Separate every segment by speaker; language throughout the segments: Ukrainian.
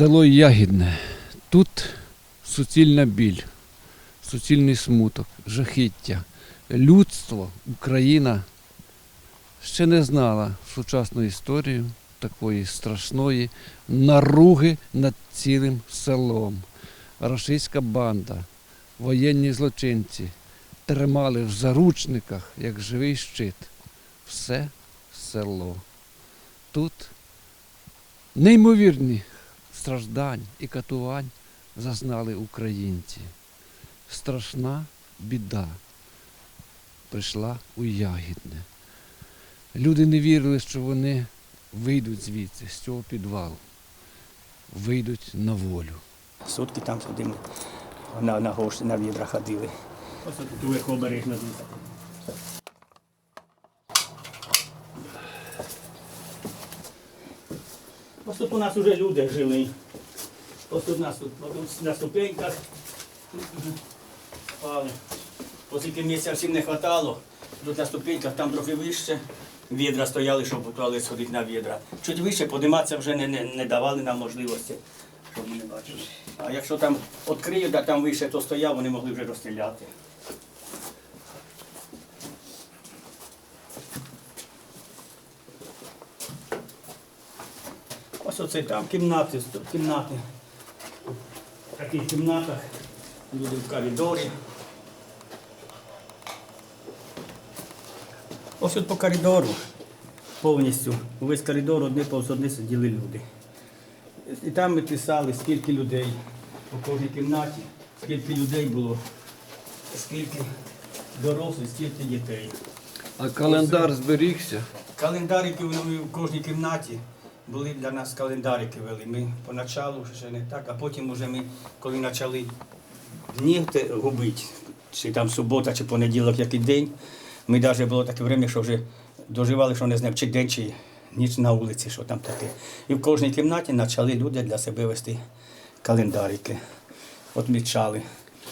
Speaker 1: Село Ягідне. Тут суцільна біль, суцільний смуток, жахіття. Людство, Україна ще не знала сучасну історію такої страшної наруги над цілим селом. Рашистська банда, воєнні злочинці тримали в заручниках, як живий щит, все село. Тут неймовірні страждань і катувань зазнали українці. Страшна біда прийшла у Ягідне. Люди не вірили, що вони вийдуть звідси, з цього підвалу, вийдуть на волю.
Speaker 2: Сутки там сидимо, на, на гоші, на відра ходили. Ось тут у екобережна Ось тут у нас вже люди жили. Ось тут у нас тут, на ступеньках. Оскільки місця всім не вистачало, тут на ступеньках там трохи вище. Відра стояли, щоб у туалет сходити на відра. Чуть вище подиматися вже не, не, не давали нам можливості, щоб ми не бачили. А якщо там відкриють, а там вище то стояв, вони могли вже розстріляти. Ось оце там кімнати, кімнати. В таких кімнатах люди в коридорі. Ось тут по коридору повністю, увесь коридор одне повз одне сиділи люди. І там ми писали, скільки людей у кожній кімнаті, скільки людей було, скільки дорослих, скільки дітей.
Speaker 1: А календар зберігся.
Speaker 2: Календарики вони в кожній кімнаті були для нас календарики вели. Ми поначалу ще не так, а потім вже ми, коли почали дні губити, чи там субота, чи понеділок, який день, ми навіть було таке время, що вже доживали, що не знаю, чи день, чи ніч на вулиці, що там таке. І в кожній кімнаті почали люди для себе вести календарики, відмічали.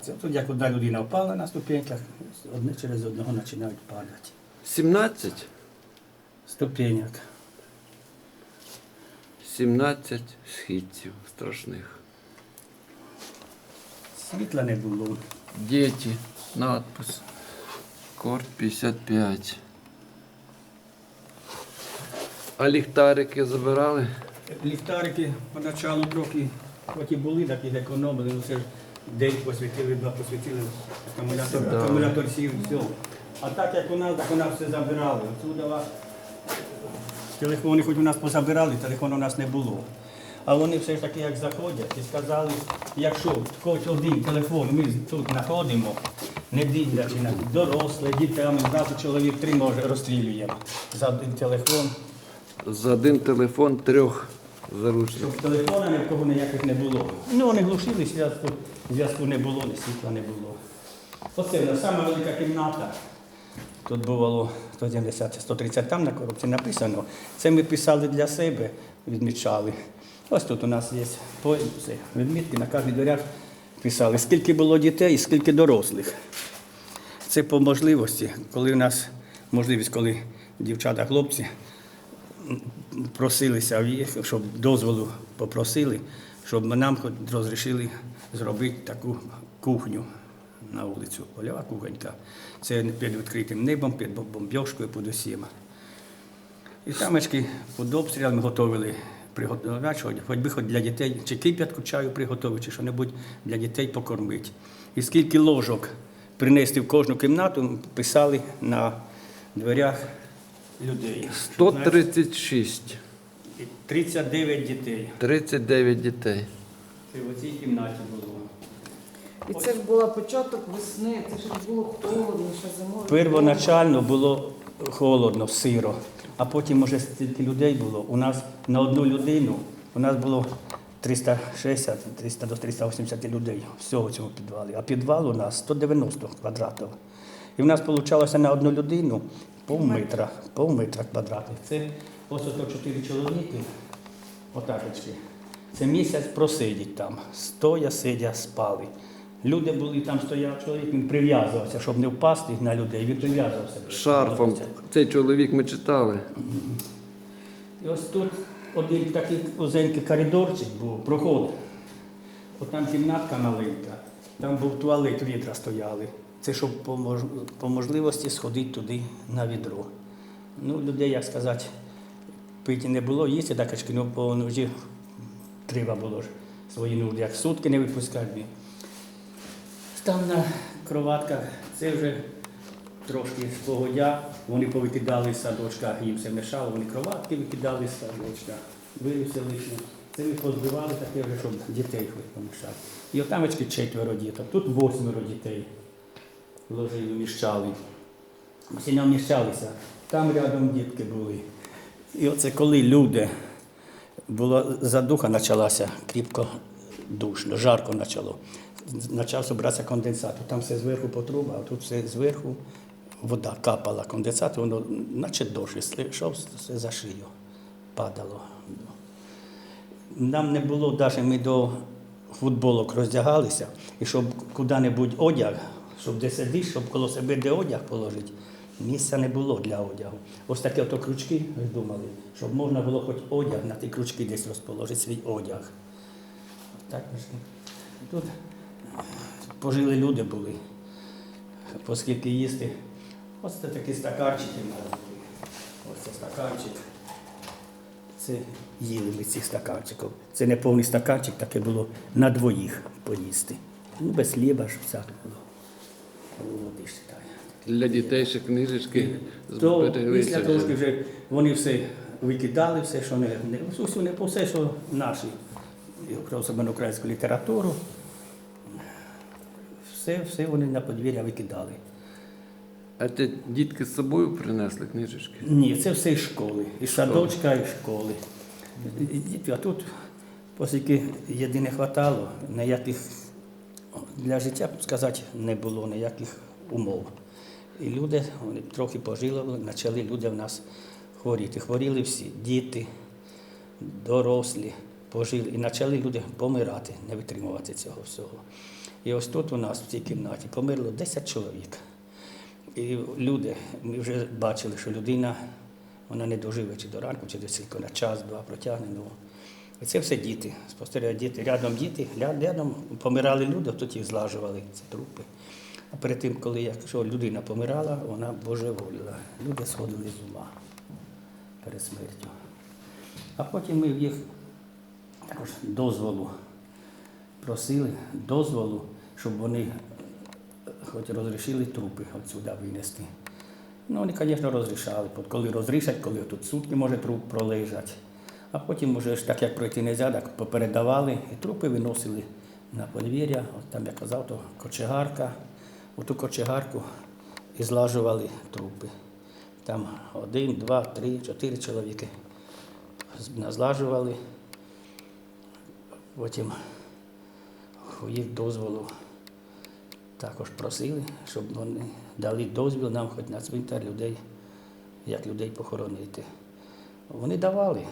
Speaker 2: Це тут як одна людина впала на ступеньках, одне через одного починають падати.
Speaker 1: 17?
Speaker 2: Ступеньок.
Speaker 1: 17 східців страшних.
Speaker 2: Світла не було.
Speaker 1: Діти, надпис. Корт 55. А ліхтарики забирали?
Speaker 2: Ліхтарики поначалу трохи, хоч і були, так і економили, ну це ж день посвятили, два посвятили, акумулятор,
Speaker 1: Да.
Speaker 2: акумулятор сів, все. А так як у нас, так у нас все забирали. Отсюда телефони хоч у нас позабирали, телефону у нас не було. А вони все ж таки як заходять і сказали, якщо хоч один телефон ми тут знаходимо, не дивлячи на доросле, дітей, зразу чоловік три може розстрілюємо за один телефон.
Speaker 1: За один телефон трьох заручників.
Speaker 2: Щоб телефона ні в кого ніяких не було. Ну, вони глушили, зв'язку, не було, ні світла не було. Оце в нас сама велика кімната. Тут було 170, 130 там на коробці написано. Це ми писали для себе, відмічали. Ось тут у нас є відмітки на кожній дверях писали, скільки було дітей і скільки дорослих. Це по можливості, коли у нас можливість, коли дівчата, хлопці просилися, щоб дозволу попросили, щоб нам розрішили зробити таку кухню на вулицю. Польова кухонька. Це під відкритим небом, під бомбьошкою, під усіма. І тамочки під обстрілами готували приготувати, хоч, би хоч для дітей, чи кип'ятку чаю приготувати, чи що-небудь для дітей покормити. І скільки ложок принести в кожну кімнату, писали на дверях людей.
Speaker 1: 136.
Speaker 2: 39 дітей.
Speaker 1: 39 дітей.
Speaker 2: Це в цій кімнаті було.
Speaker 3: І це ж була початок весни, це ж було холодно, ще зимою.
Speaker 2: Первоначально було холодно, сиро, а потім уже стільки людей було. У нас на одну людину у нас було 360 300 до 380 людей всього в цьому підвалі. А підвал у нас 190 квадратів. І в нас вийшло на одну людину пів метра, пів метра квадратних. Це ось ото чотири чоловіки, отакочки. Це місяць просидіть там. Стоя, сидя, спали. Люди були, там стояв чоловік, він прив'язувався, щоб не впасти на людей, він прив'язувався.
Speaker 1: Шарфом. Цей чоловік ми читали.
Speaker 2: І ось тут один такий узенький коридорчик був, проход. От там кімнатка маленька, там був туалет, відра стояли. Це щоб по, можливості сходити туди на відро. Ну, людей, як сказати, пити не було, їсти такачки, ну по нужді треба було ж свої нужди, як сутки не випускати. Там на кроватках це вже трошки погодя. Вони повикидали з садочка, їм все мешало, вони кроватки викидали з садочка, вирівся лишнє. Це ми позбивали таке вже, щоб дітей хоч помішати. І отамечки четверо діток, тут восьмеро дітей ложили, вміщали. Всі не вміщалися. Там рядом дітки були. І оце коли люди, була задуха почалася, кріпко душно, жарко почало. Почав збиратися конденсат. Там все зверху по трубах, а тут все зверху вода капала, конденсат, воно наче дощ, йшов все за шию, падало. Нам не було, навіть ми до футболок роздягалися, і щоб куди-небудь одяг, щоб де сидиш, щоб коло себе де одяг положити, місця не було для одягу. Ось такі ото крючки, думали, щоб можна було хоч одяг на ті крючки десь розположити, свій одяг. Так, тут пожили люди були, оскільки їсти. Ось це такі стаканчики маленькі. Ось це стаканчик. Це їли ми цих стаканчиків. Це не повний стаканчик, таке було на двоїх поїсти. Ну, без хліба ж всяке було. Води ж.
Speaker 1: Для дітей ще книжечки
Speaker 2: То після трошки вже вони все викидали, все, що не, не, все, не все, що наші, особливо українську літературу. Все, все вони на подвір'я викидали.
Speaker 1: А те дітки з собою принесли книжечки?
Speaker 2: Ні, це все із школи, із садочка, і школи. І- і- А тут, оскільки єдине хватало, ніяких для життя, сказати, не було ніяких умов. І люди вони трохи пожили, почали люди в нас хворіти. Хворіли всі, діти, дорослі, пожили. І почали люди помирати, не витримувати цього всього. І ось тут у нас в цій кімнаті померло 10 чоловік. І люди, ми вже бачили, що людина вона не доживе чи до ранку, чи десь тільки на час-два протягне. Ну. І це все діти. Спостерігають діти. Рядом діти, рядом помирали люди, тут їх злажували, ці трупи. А перед тим, коли якщо людина помирала, вона божеволіла. Люди сходили з ума перед смертю. А потім ми в їх також дозволу просили, дозволу, щоб вони хоч розрішили трупи отсюди винести. Ну, вони, звісно, розрішали. От Коли розрішать, коли тут сутки може труп пролежать. А потім уже ж так як пройти не можна, так попередавали і трупи виносили на подвір'я. От там, як казав, то кочегарка. У ту кочегарку і злажували трупи. Там один, два, три, чотири чоловіки назлажували. Потім у їх дозволу також просили, щоб вони дали дозвіл нам хоч на цвинтар людей, як людей похоронити. Вони давали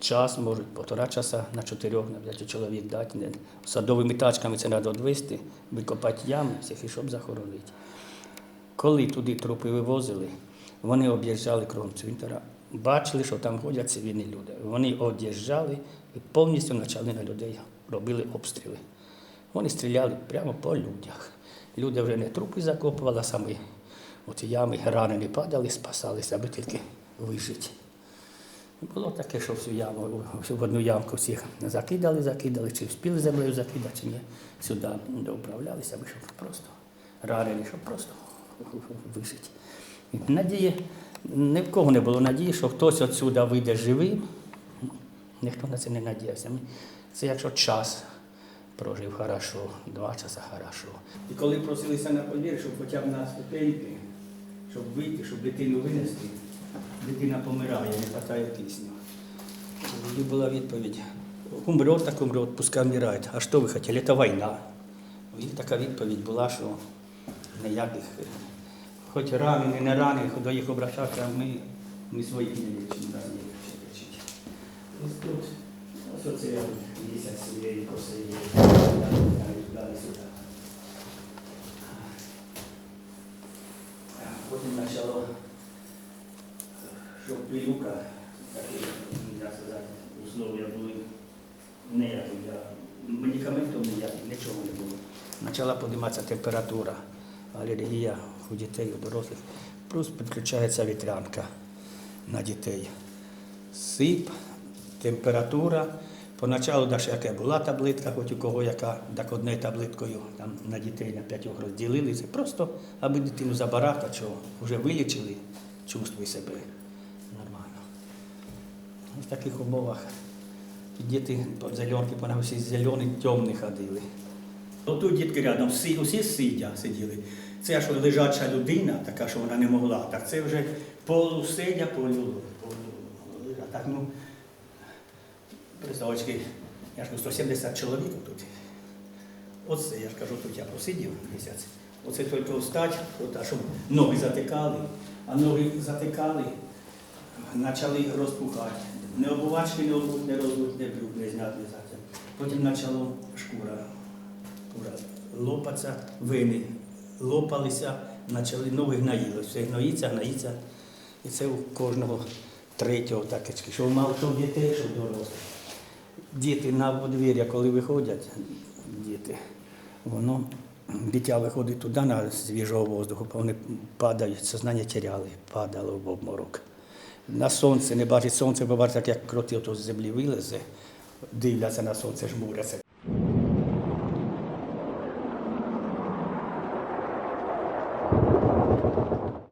Speaker 2: час, можуть півтора часа на чотирьох, на п'ять чоловік дати. Садовими тачками це треба відвести, викопати ями всіх, і щоб захоронити. Коли туди трупи вивозили, вони об'їжджали кругом цвинтара, бачили, що там ходять цивільні люди. Вони об'їжджали і повністю почали на людей робили обстріли. Вони стріляли прямо по людях. Люди вже не трупи закопували, а самі от ями ранені падали, спасалися, аби тільки вижити. Було таке, що всю яму, в одну ямку всіх закидали, закидали, чи вспіли землею закидати, чи ні. Сюди доуправлялися, аби щоб просто ранені, щоб просто вижити. Надії, ні в кого не було надії, що хтось відсюди вийде живим. Ніхто на це не надіявся. Це якщо час прожив хорошо, два часа хорошо. І коли просилися на подвір'я, щоб хоча б на ступеньки, щоб вийти, щоб дитину винести, дитина помирає, не хватає кисню. Тоді була відповідь. Умрет, так умрет, пускай вмирает. А що ви хотіли? Це війна. І така відповідь була, що ніяких, хоч ранений, не ранений, до їх обращатися, ми, ми своїх не лічимо, я місяць своєї посеї, далі сюди. Потім почало, що пилюка, як сказати, условия були ніякі. Я, медикаментів ніяких, нічого не було. Почала підніматися температура, алергія у дітей, у дорослих. Плюс підключається вітрянка на дітей. Сип, температура. Поначалу навіть яка була таблетка, хоч у кого яка, так одною таблеткою там, на дітей на п'ятьох розділили. Це просто, аби дитину забарати, що вже вилічили, чувствуй себе нормально. В таких умовах діти по зеленки, по всі зелені, темні ходили. Отут дітки рядом, всі, усі сидя сиділи. Це що лежача людина, така, що вона не могла, так це вже полусидя, полу, полу, так, ну, представочки, я ж кажу, 170 чоловік тут. Оце, я ж кажу, тут я просидів місяць. Оце тільки встать, от, щоб ноги затикали, а ноги затикали, почали розпухати. Не обувачки, не обуть, не розуть, не брюк, не зняти, не взяти. Потім почало шкура, лопатися, вини лопалися, почали ноги гноїли. Все гноїться, гноїться. І це у кожного третього таке, що мало то дітей, що дорослих. Діти на подвір'я, коли виходять, діти, воно дитя виходить туди на свіжого воздуху, вони падають, сознання теряли, падало в обморок. На сонце, не бачить сонце, бо бачить, як кротив то з землі вилезе, дивляться на сонце, жмуряться.